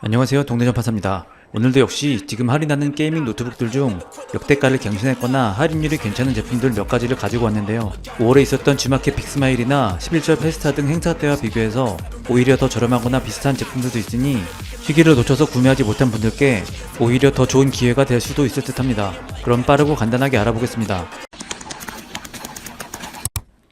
안녕하세요 동네전파사입니다. 오늘도 역시 지금 할인하는 게이밍 노트북들 중 역대가를 갱신했거나 할인율이 괜찮은 제품들 몇 가지를 가지고 왔는데요. 5월에 있었던 G마켓 빅스마일이나 11절 페스타 등 행사 때와 비교해서 오히려 더 저렴하거나 비슷한 제품들도 있으니 시기를 놓쳐서 구매하지 못한 분들께 오히려 더 좋은 기회가 될 수도 있을 듯 합니다. 그럼 빠르고 간단하게 알아보겠습니다.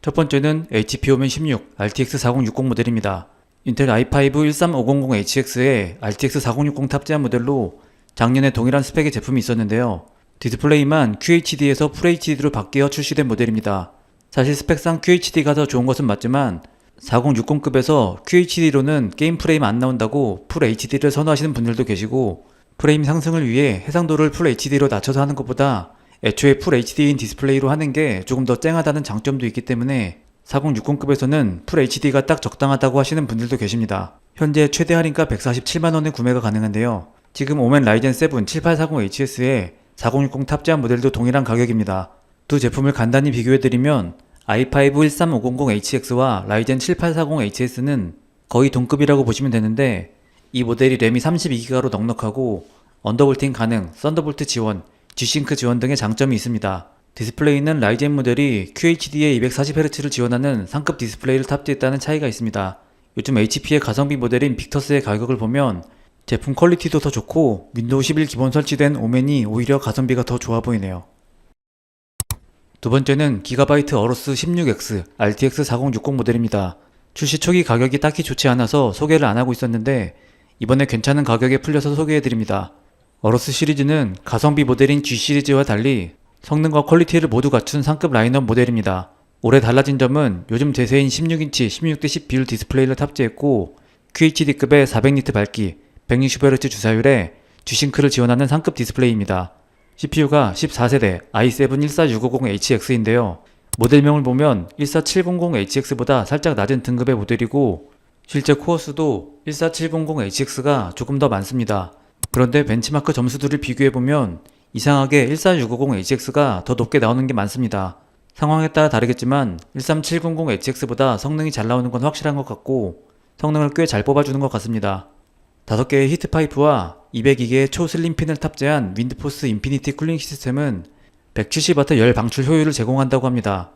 첫 번째는 HP 오멘 16 RTX 4060 모델입니다. 인텔 i5 13500HX에 RTX 4060 탑재한 모델로 작년에 동일한 스펙의 제품이 있었는데요. 디스플레이만 QHD에서 FHD로 바뀌어 출시된 모델입니다. 사실 스펙상 QHD가 더 좋은 것은 맞지만 4060급에서 QHD로는 게임 프레임 안 나온다고 풀 HD를 선호하시는 분들도 계시고 프레임 상승을 위해 해상도를 풀 HD로 낮춰서 하는 것보다 애초에 풀 HD인 디스플레이로 하는 게 조금 더 쨍하다는 장점도 있기 때문에 4060급에서는 풀 HD가 딱 적당하다고 하시는 분들도 계십니다. 현재 최대 할인가 147만원에 구매가 가능한데요. 지금 오멘 라이젠 7 7840HS에 4060 탑재한 모델도 동일한 가격입니다. 두 제품을 간단히 비교해드리면 i5 13500HX와 라이젠 7840HS는 거의 동급이라고 보시면 되는데 이 모델이 램이 32기가로 넉넉하고 언더볼팅 가능, 썬더볼트 지원, G싱크 지원 등의 장점이 있습니다. 디스플레이는 라이젠 모델이 QHD에 240Hz를 지원하는 상급 디스플레이를 탑재했다는 차이가 있습니다. 요즘 HP의 가성비 모델인 빅터스의 가격을 보면 제품 퀄리티도 더 좋고 윈도우 11 기본 설치된 오멘이 오히려 가성비가 더 좋아 보이네요. 두 번째는 기가바이트 어로스 16X RTX 4060 모델입니다. 출시 초기 가격이 딱히 좋지 않아서 소개를 안 하고 있었는데 이번에 괜찮은 가격에 풀려서 소개해드립니다. 어로스 시리즈는 가성비 모델인 G 시리즈와 달리 성능과 퀄리티를 모두 갖춘 상급 라인업 모델입니다. 올해 달라진 점은 요즘 대세인 16인치 16대10 비율 디스플레이를 탑재했고 QHD급의 400니트 밝기, 160Hz 주사율에 G싱크를 지원하는 상급 디스플레이입니다. CPU가 14세대 i7 14650HX인데요. 모델명을 보면 14700HX보다 살짝 낮은 등급의 모델이고 실제 코어 수도 14700HX가 조금 더 많습니다. 그런데 벤치마크 점수들을 비교해보면 이상하게 14650HX가 더 높게 나오는 게 많습니다. 상황에 따라 다르겠지만 13700HX보다 성능이 잘 나오는 건 확실한 것 같고 성능을 꽤 잘 뽑아주는 것 같습니다. 5개의 히트파이프와 202개의 초슬림 핀을 탑재한 윈드포스 인피니티 쿨링 시스템은 170W 열 방출 효율을 제공한다고 합니다.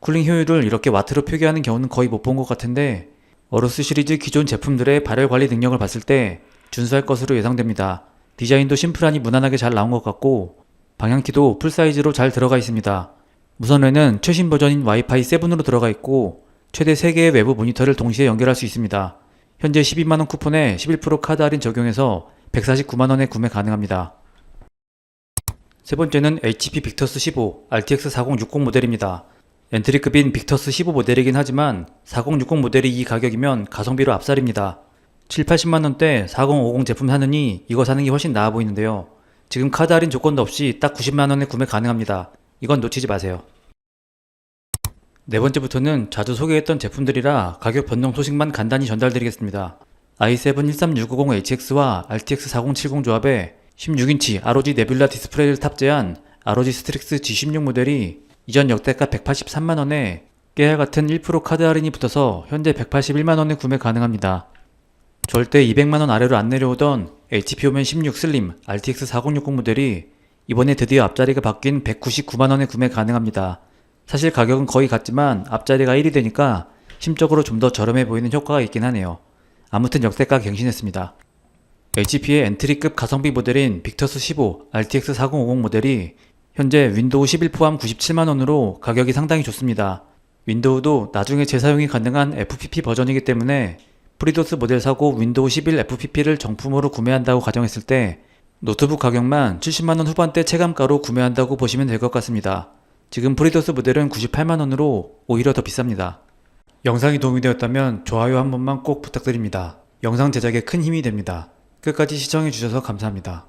쿨링 효율을 이렇게 와트로 표기하는 경우는 거의 못 본 것 같은데 어로스 시리즈 기존 제품들의 발열 관리 능력을 봤을 때 준수할 것으로 예상됩니다. 디자인도 심플하니 무난하게 잘 나온 것 같고 방향키도 풀사이즈로 잘 들어가 있습니다. 무선에는 최신 버전인 와이파이 7으로 들어가 있고 최대 3개의 외부 모니터를 동시에 연결할 수 있습니다. 현재 12만원 쿠폰에 11% 카드 할인 적용해서 149만원에 구매 가능합니다. 세 번째는 HP 빅터스 15 RTX 4060 모델입니다. 엔트리급인 빅터스 15 모델이긴 하지만 4060 모델이 이 가격이면 가성비로 압살입니다. 7, 80만 원대 4050 제품 사느니 이거 사는 게 훨씬 나아 보이는데요. 지금 카드 할인 조건도 없이 딱 90만 원에 구매 가능합니다. 이건 놓치지 마세요. 네 번째부터는 자주 소개했던 제품들이라 가격 변동 소식만 간단히 전달드리겠습니다. i7 13650HX와 RTX 4070 조합에 16인치 ROG 네뷸라 디스플레이를 탑재한 ROG 스트릭스 G16 모델이 이전 역대가 183만원에 깨알 같은 1% 카드 할인이 붙어서 현재 181만원에 구매 가능합니다. 절대 200만원 아래로 안 내려오던 HP 오멘 16 슬림 RTX 4060 모델이 이번에 드디어 앞자리가 바뀐 199만원에 구매 가능합니다. 사실 가격은 거의 같지만 앞자리가 1이 되니까 심적으로 좀 더 저렴해 보이는 효과가 있긴 하네요. 아무튼 역대가 갱신했습니다. HP의 엔트리급 가성비 모델인 빅터스 15 RTX 4050 모델이 현재 윈도우 11 포함 97만원으로 가격이 상당히 좋습니다. 윈도우도 나중에 재사용이 가능한 FPP 버전이기 때문에 프리도스 모델 사고 윈도우 11 FPP를 정품으로 구매한다고 가정했을 때 노트북 가격만 70만원 후반대 체감가로 구매한다고 보시면 될 것 같습니다. 지금 프리도스 모델은 98만원으로 오히려 더 비쌉니다. 영상이 도움이 되었다면 좋아요 한 번만 꼭 부탁드립니다. 영상 제작에 큰 힘이 됩니다. 끝까지 시청해주셔서 감사합니다.